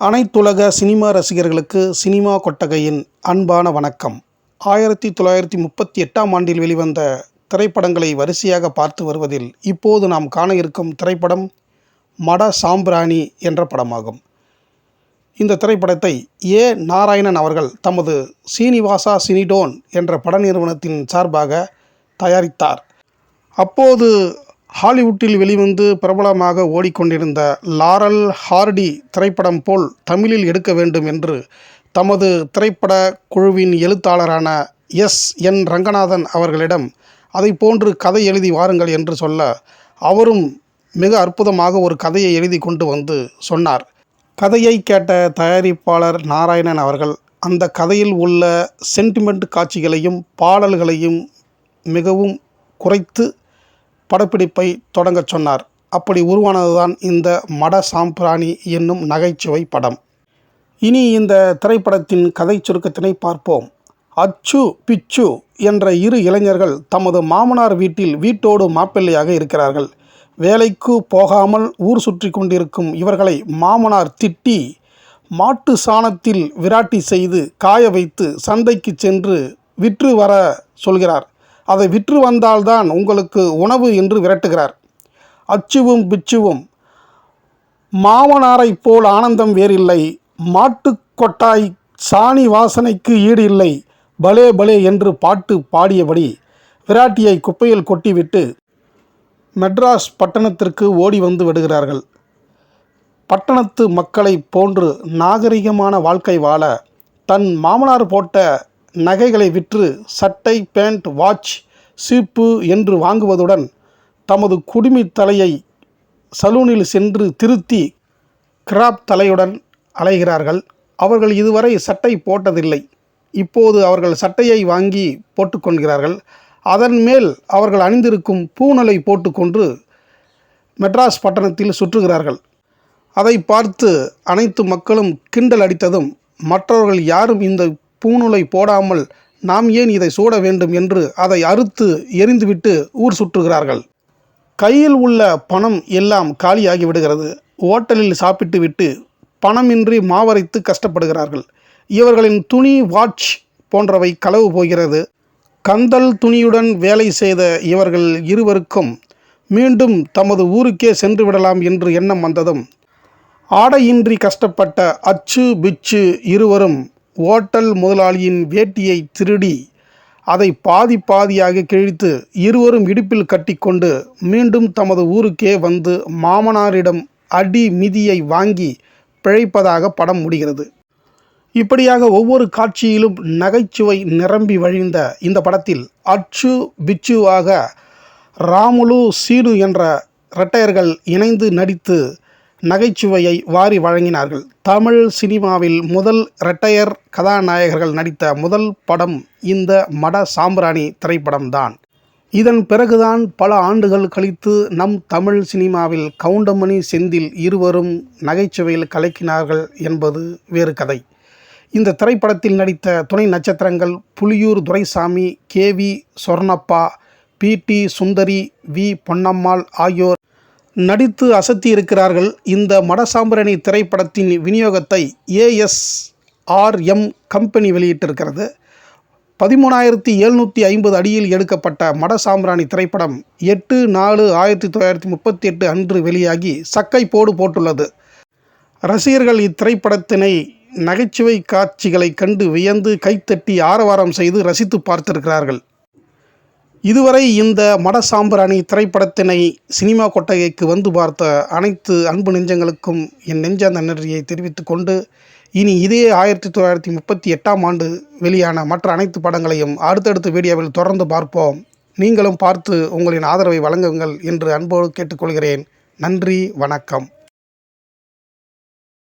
அனைத்துலக சினிமா ரசிகர்களுக்கு சினிமா கொட்டகையின் அன்பான வணக்கம். ஆயிரத்தி தொள்ளாயிரத்தி முப்பத்தி எட்டாம் ஆண்டில் வெளிவந்த திரைப்படங்களை வரிசையாக பார்த்து வருவதில் இப்போது நாம் காண இருக்கும் திரைப்படம் மட சாம்பிராணி என்ற படமாகும். இந்த திரைப்படத்தை ஏ. நாராயணன் அவர்கள் தமது சீனிவாசா சினிடோன் என்ற பட நிறுவனத்தின் சார்பாக தயாரித்தார். அப்போது ஹாலிவுட்டில் வெளிவந்து பிரபலமாக ஓடிக்கொண்டிருந்த லாரல் ஹார்டி திரைப்படம் போல் தமிழில் எடுக்க வேண்டும் என்று தமது திரைப்பட குழுவின் எழுத்தாளரான எஸ் என் ரங்கநாதன் அவர்களிடம் அதை போன்று கதை எழுதி வாருங்கள் என்று சொல்ல அவரும் மிக அற்புதமாக ஒரு கதையை எழுதி கொண்டு வந்து சொன்னார். கதையை கேட்ட தயாரிப்பாளர் நாராயணன் அவர்கள் அந்த கதையில் உள்ள சென்டிமெண்ட் காட்சிகளையும் பாடல்களையும் மிகவும் குறைத்து படப்பிடிப்பை தொடங்கச் சொன்னார். அப்படி உருவானதுதான் இந்த மட சாம்பிராணி என்னும் நகைச்சுவை படம். இனி இந்த திரைப்படத்தின் கதை சுருக்கத்தினை பார்ப்போம். அச்சு பிச்சு என்ற இரு இளைஞர்கள் தமது மாமனார் வீட்டில் வீட்டோடு மாப்பிள்ளையாக இருக்கிறார்கள். வேலைக்கு போகாமல் ஊர் சுற்றி கொண்டிருக்கும் இவர்களை மாமனார் திட்டி மாட்டு சாணத்தில் விராட்டி செய்து காய வைத்து சந்தைக்கு சென்று விற்று வர சொல்கிறார். அதை விற்று வந்தால்தான் உங்களுக்கு உணவு என்று விரட்டுகிறார். அச்சுவும் பிச்சுவும் மாமனாரைப் போல் ஆனந்தம் வேறில்லை. மாட்டுக்கொட்டாய் சாணி வாசனைக்கு ஈடு இல்லை பலே பலே என்று பாட்டு பாடியபடி விராட்டியை குப்பையில் கொட்டிவிட்டு மெட்ராஸ் பட்டணத்திற்கு ஓடி வந்து விடுகிறார்கள். பட்டணத்து மக்களைப் போன்று நாகரிகமான வாழ்க்கை வாழ தன் மாமனார் போட்ட நகைகளை விற்று சட்டை பேண்ட் வாட்ச் சீப்பு என்று வாங்குவதுடன் தமது குடுமி தலையை சலூனில் சென்று திருத்தி கிராப் தலையுடன் அலைகிறார்கள். அவர்கள் இதுவரை சட்டை போட்டதில்லை. இப்போது அவர்கள் சட்டையை வாங்கி போட்டுக்கொள்கிறார்கள் அதன் மேல் அவர்கள் அணிந்திருக்கும் பூநலை போட்டுக்கொண்டு மெட்ராஸ் பட்டணத்தில் சுற்றுகிறார்கள். அதை பார்த்து அனைத்து மக்களும் கிண்டல் அடித்ததும் மற்றவர்கள் யாரும் இந்த பூணூலை போடாமல் நாம் ஏன் இதை சூட வேண்டும் என்று அதை அறுத்து எரிந்துவிட்டு ஊர் சுற்றுகிறார்கள். கையில் உள்ள பணம் எல்லாம் காலியாகி விடுகிறது ஓட்டலில் சாப்பிட்டு விட்டு பணமின்றி மாவரைத்து கஷ்டப்படுகிறார்கள். இவர்களின் துணி வாட்ச் போன்றவை களவு போகிறது. கந்தல் துணியுடன் வேலை செய்த இவர்கள் இருவருக்கும் மீண்டும் தமது ஊருக்கே சென்று விடலாம் என்று எண்ணம் வந்ததும் ஆடையின்றி கஷ்டப்பட்ட அச்சு பிச்சு இருவரும் ஓட்டல் முதலாளியின் வேட்டியை திருடி அதை பாதி பாதியாக கிழித்து இருவரும் இடுப்பில் கட்டிக்கொண்டு மீண்டும் தமது ஊருக்கே வந்து மாமனாரிடம் அடி மிதியை வாங்கி பிழைப்பதாக படம் முடிகிறது. இப்படியாக ஒவ்வொரு காட்சியிலும் நகைச்சுவை நிரம்பி வழிந்த இந்த படத்தில் அச்சு பிச்சுவாக ராமுலு சீனு என்ற இரட்டையர்கள் இணைந்து நடித்து நகைச்சுவையை வாரி வழங்கினார்கள். தமிழ் சினிமாவில் முதல் இரட்டையர் கதாநாயகர்கள் நடித்த முதல் படம் இந்த மட சாம்பிராணி திரைப்படம்தான். இதன் பிறகுதான் பல ஆண்டுகள் கழித்து நம் தமிழ் சினிமாவில் கவுண்டமணி செந்தில் இருவரும் நகைச்சுவையில் கலக்கினார்கள் என்பது வேறு கதை. இந்த திரைப்படத்தில் நடித்த துணை நட்சத்திரங்கள் Puliyur Duraisamy K V Sornappa P D Sundari V Ponnammal ஆகியோர் நடித்து அசத்தி இருக்கிறார்கள் இந்த மடசாம்பிரணி திரைப்படத்தின் விநியோகத்தை ஏஎஸ்ஆர்எம் கம்பெனி வெளியிட்டிருக்கிறது. பதிமூணாயிரத்தி எழுநூற்றி ஐம்பது அடியில் எடுக்கப்பட்ட மடசாம்பிராணி திரைப்படம் எட்டு நாலு ஆயிரத்தி தொள்ளாயிரத்தி முப்பத்தி எட்டு அன்று வெளியாகி சக்கை போடு போட்டுள்ளது. ரசிகர்கள் இத்திரைப்படத்தினை நகைச்சுவை காட்சிகளை கண்டு வியந்து கைத்தட்டி ஆரவாரம் செய்து ரசித்து பார்த்திருக்கிறார்கள். இதுவரை இந்த மட சாம்பிராணி திரைப்படத்தினை சினிமா கொட்டகைக்கு வந்து பார்த்த அனைத்து அன்பு நெஞ்சங்களுக்கும் என் நெஞ்சார்ந்த நன்றியை தெரிவித்துக் கொண்டு இனி இதே ஆயிரத்தி தொள்ளாயிரத்தி முப்பத்தி எட்டாம் ஆண்டு வெளியான மற்ற அனைத்து படங்களையும் அடுத்தடுத்த வீடியோவில் தொடர்ந்து பார்ப்போம். நீங்களும் பார்த்து உங்களின் ஆதரவை வழங்குங்கள் என்று அன்போடு கேட்டுக்கொள்கிறேன். நன்றி வணக்கம்.